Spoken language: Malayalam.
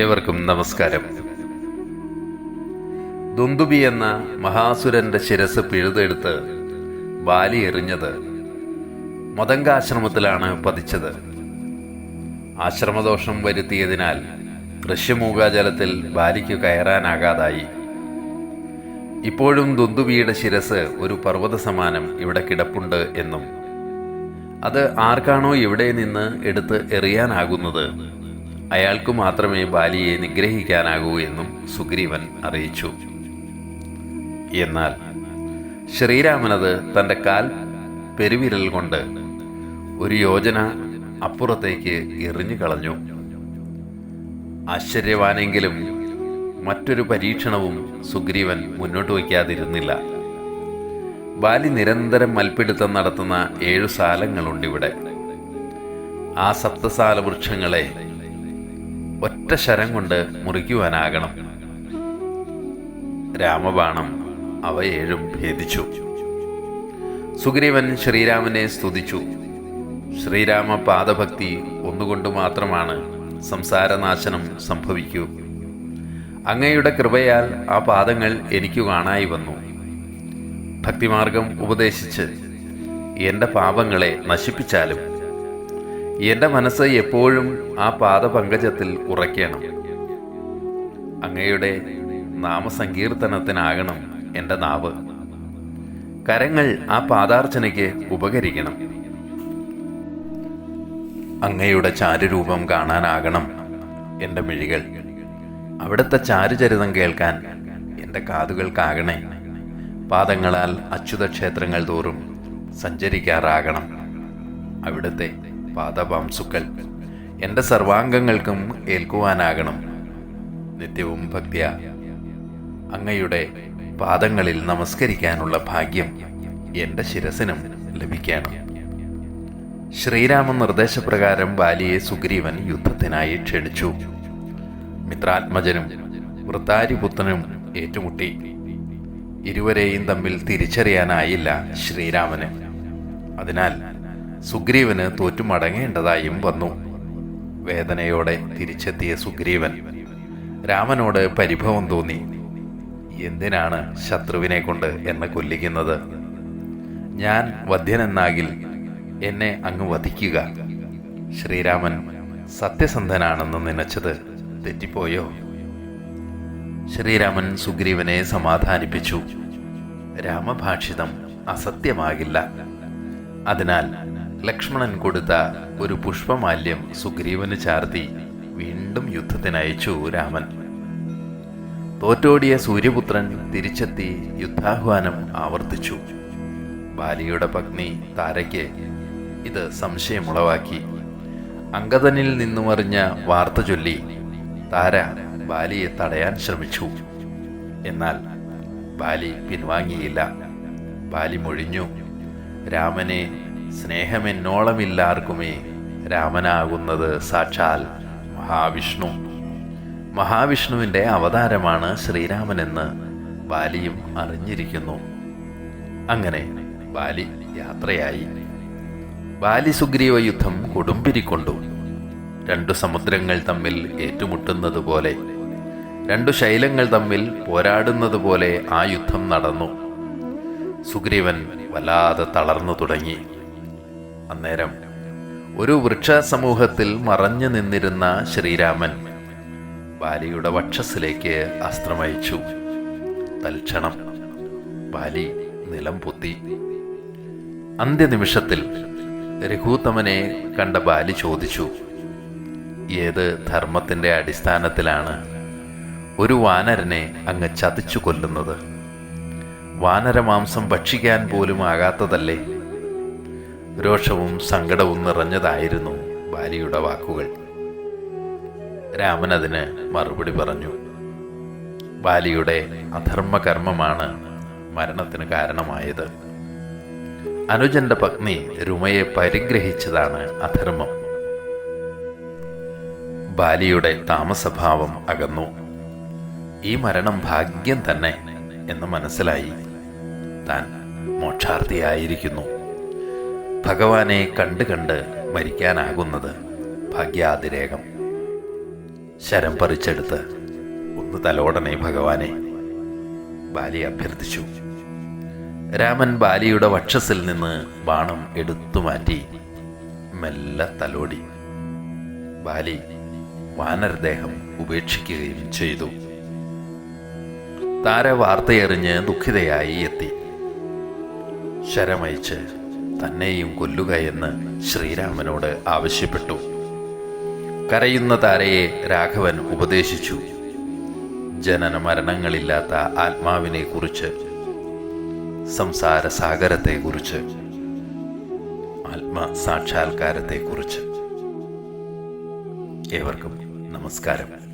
ഏവർക്കും നമസ്കാരം. ദുന്ദുബി എന്ന മഹാസുരന്റെ ശിരസ് പിഴുതെടുത്ത് ബാലി എറിഞ്ഞത് മതങ്കാശ്രമത്തിലാണ് പതിച്ചത്. ആശ്രമദോഷം വരുത്തിയതിനാൽ ഋഷ്യമൂകാജലത്തിൽ ബാലിക്ക് കയറാനാകാതായി. ഇപ്പോഴും ദുന്ദുബിയുടെ ശിരസ് ഒരു പർവത സമാനം ഇവിടെ കിടപ്പുണ്ട് എന്നും അത് ആർക്കാണോ ഇവിടെ നിന്ന് എടുത്ത് എറിയാനാകുന്നത് അയാൾക്കു മാത്രമേ ബാലിയെ നിഗ്രഹിക്കാനാകൂ എന്നും സുഗ്രീവൻ അറിയിച്ചു. എന്നാൽ ശ്രീരാമനത് തന്റെ കാൽ പെരുവിരൽ കൊണ്ട് ഒരു യോജന അപ്പുറത്തേക്ക് എറിഞ്ഞു കളഞ്ഞു. ആശ്ചര്യവാനെങ്കിലും മറ്റൊരു പരീക്ഷണവും സുഗ്രീവൻ മുന്നോട്ട് വയ്ക്കാതിരുന്നില്ല. ബാലി നിരന്തരം മൽപ്പിടുത്തം നടത്തുന്ന ഏഴു സാലങ്ങളുണ്ടിവിടെ. ആ സപ്തസാല വൃക്ഷങ്ങളെ ഒറ്റ ശരം കൊണ്ട് മുറിക്കുവാനാകണം. രാമബാണം അവയേഴും ഭേദിച്ചു. സുഗ്രീവൻ ശ്രീരാമനെ സ്തുതിച്ചു. ശ്രീരാമ പാദഭക്തി ഒന്നുകൊണ്ട് മാത്രമാണ് സംസാരനാശനം സംഭവിക്കൂ. അങ്ങയുടെ കൃപയാൽ ആ പാദങ്ങൾ എനിക്ക് കാണായി വന്നു. ഭക്തിമാർഗം ഉപദേശിച്ച് എന്റെ പാപങ്ങളെ നശിപ്പിച്ചാലും എന്റെ മനസ്സ് എപ്പോഴും ആ പാദപങ്കജത്തിൽ ഉറയ്ക്കണം. അങ്ങയുടെ നാമസങ്കീർത്തനത്തിനാകണം എന്റെ നാവ്. കരങ്ങൾ ആ പാദാർച്ചനയ്ക്ക് ഉപകരിക്കണം. അങ്ങയുടെ ചാരുരൂപം കാണാനാകണം എന്റെ മിഴികൾ. അവിടുത്തെ ചാരുചരിതം കേൾക്കാൻ എന്റെ കാതുകൾക്കാകണേ. പാദങ്ങളാൽ അച്യുത ക്ഷേത്രങ്ങൾ തോറും സഞ്ചരിക്കാറാകണം അവിടുത്തെ പാദപാംസുക്കൾ എന്റെ സർവാംഗങ്ങൾക്കും ഏൽക്കുവാനാകണം. നിത്യവും ഭക്തിയ. അങ്ങയുടെ പാദങ്ങളിൽ നമസ്കരിക്കാനുള്ള ഭാഗ്യം എന്റെ ശിരസിനും ലഭിക്കണം. ശ്രീരാമ നിർദ്ദേശപ്രകാരം ബാലിയെ സുഗ്രീവൻ യുദ്ധത്തിനായി ക്ഷണിച്ചു. മിത്രാത്മജനും വൃത്താരിപുത്രനും ഏറ്റുമുട്ടി. ഇരുവരെയും തമ്മിൽ തിരിച്ചറിയാനായില്ല ശ്രീരാമന്. അതിനാൽ സുഗ്രീവന് തോറ്റുമടങ്ങേണ്ടതായും വന്നു. വേദനയോടെ തിരിച്ചെത്തിയ സുഗ്രീവൻ രാമനോട് പരിഭവം തോന്നി. എന്തിനാണ് ശത്രുവിനെ കൊണ്ട് എന്നെ കൊല്ലിക്കുന്നത്? ഞാൻ വധ്യനെന്നാകിൽ എന്നെ അങ്ങ് വധിക്കുക. ശ്രീരാമൻ സത്യസന്ധനാണെന്ന് നനച്ചത് തെറ്റിപ്പോയോ? ശ്രീരാമൻ സുഗ്രീവനെ സമാധാനിപ്പിച്ചു. രാമഭാഷിതം അസത്യമാകില്ല. അതിനാൽ ലക്ഷ്മണൻ കൊടുത്ത ഒരു പുഷ്പമാല്യം സുഗ്രീവന് ചാർത്തി വീണ്ടും യുദ്ധത്തിനയച്ചു രാമൻ. തോറ്റോടിയ സൂര്യപുത്രൻ തിരിച്ചെത്തി യുദ്ധാഹ്വാനം ആവർത്തിച്ചു. ബാലിയുടെ പത്നി താരയ്ക്ക് ഇത് സംശയമുളവാക്കി. അങ്കദനിൽ നിന്നുമറിഞ്ഞ വാർത്ത ചൊല്ലി താര ബാലിയെ തടയാൻ ശ്രമിച്ചു. എന്നാൽ ബാലി പിൻവാങ്ങിയില്ല. ബാലി മൊഴിഞ്ഞു രാമനെ സ്നേഹമെന്നോളമില്ലാർക്കുമേ രാമനാകുന്നത് സാക്ഷാൽ മഹാവിഷ്ണു. മഹാവിഷ്ണുവിന്റെ അവതാരമാണ് ശ്രീരാമനെന്ന് ബാലിയും അറിഞ്ഞിരിക്കുന്നു. അങ്ങനെ ബാലി യാത്രയായി. ബാലി സുഗ്രീവ യുദ്ധം കൊടുമ്പിരിക്കൊണ്ടു. രണ്ടു സമുദ്രങ്ങൾ തമ്മിൽ ഏറ്റുമുട്ടുന്നത് പോലെ രണ്ടു ശൈലങ്ങൾ തമ്മിൽ പോരാടുന്നത് പോലെ ആ യുദ്ധം നടന്നു. സുഗ്രീവൻ വല്ലാതെ തളർന്നു തുടങ്ങി. അന്നേരം ഒരു വൃക്ഷ സമൂഹത്തിൽ മറഞ്ഞു നിന്നിരുന്ന ശ്രീരാമൻ ബാലിയുടെ വക്ഷസിലേക്ക് അസ്ത്രമയച്ചു. തൽക്ഷണം ബാലി നിലം പൊത്തി. അന്ത്യനിമിഷത്തിൽ രഘൂത്തമനെ കണ്ട ബാലി ചോദിച്ചു ഏത് ധർമ്മത്തിന്റെ അടിസ്ഥാനത്തിലാണ് ഒരു വാനരനെ അങ്ങ് ചതിച്ചു കൊല്ലുന്നത്? വാനരമാംസം ഭക്ഷിക്കാൻ പോലും ആകാത്തതല്ലേ? രോഷവും സങ്കടവും നിറഞ്ഞതായിരുന്നു ബാലിയുടെ വാക്കുകൾ. രാമൻ അതിന് മറുപടി പറഞ്ഞു ബാലിയുടെ അധർമ്മകർമ്മമാണ് മരണത്തിന് കാരണമായത്. അനുജന്റെ പത്നി രുമയെ പരിഗ്രഹിച്ചതാണ് അധർമ്മം. ബാലിയുടെ താമസഭാവം അകന്നു. ഈ മരണം ഭാഗ്യം തന്നെ എന്ന് മനസ്സിലായി. താൻ മോക്ഷാർത്ഥിയായിരിക്കുന്നു ഭഗവാനെ കണ്ട് കണ്ട് മരിക്കാനാകുന്നത് ഭാഗ്യാതിരേകം. ശരം പറിച്ചെടുത്ത് ഒന്ന് തലോടണേ ഭഗവാനെ. ബാലി അഭ്യർത്ഥിച്ചു. രാമൻ ബാലിയുടെ വക്ഷസിൽ നിന്ന് ബാണം എടുത്തു മാറ്റി മെല്ലെ തലോടി. ബാലി വാനരദേഹം ഉപേക്ഷിക്കുകയും ചെയ്തു. താര വാർത്തയെറിഞ്ഞ് ദുഃഖിതയായി എത്തി. ശരമയച്ച് തന്നെയും കൊല്ലുക എന്ന് ശ്രീരാമനോട് ആവശ്യപ്പെട്ടു. കരയുന്ന താരയെ രാഘവൻ ഉപദേശിച്ചു. ജനന മരണങ്ങളില്ലാത്ത ആത്മാവിനെ കുറിച്ച് സാഗരത്തെക്കുറിച്ച് ആത്മസാക്ഷാത്കാരത്തെക്കുറിച്ച് ഏവർക്കും നമസ്കാരം.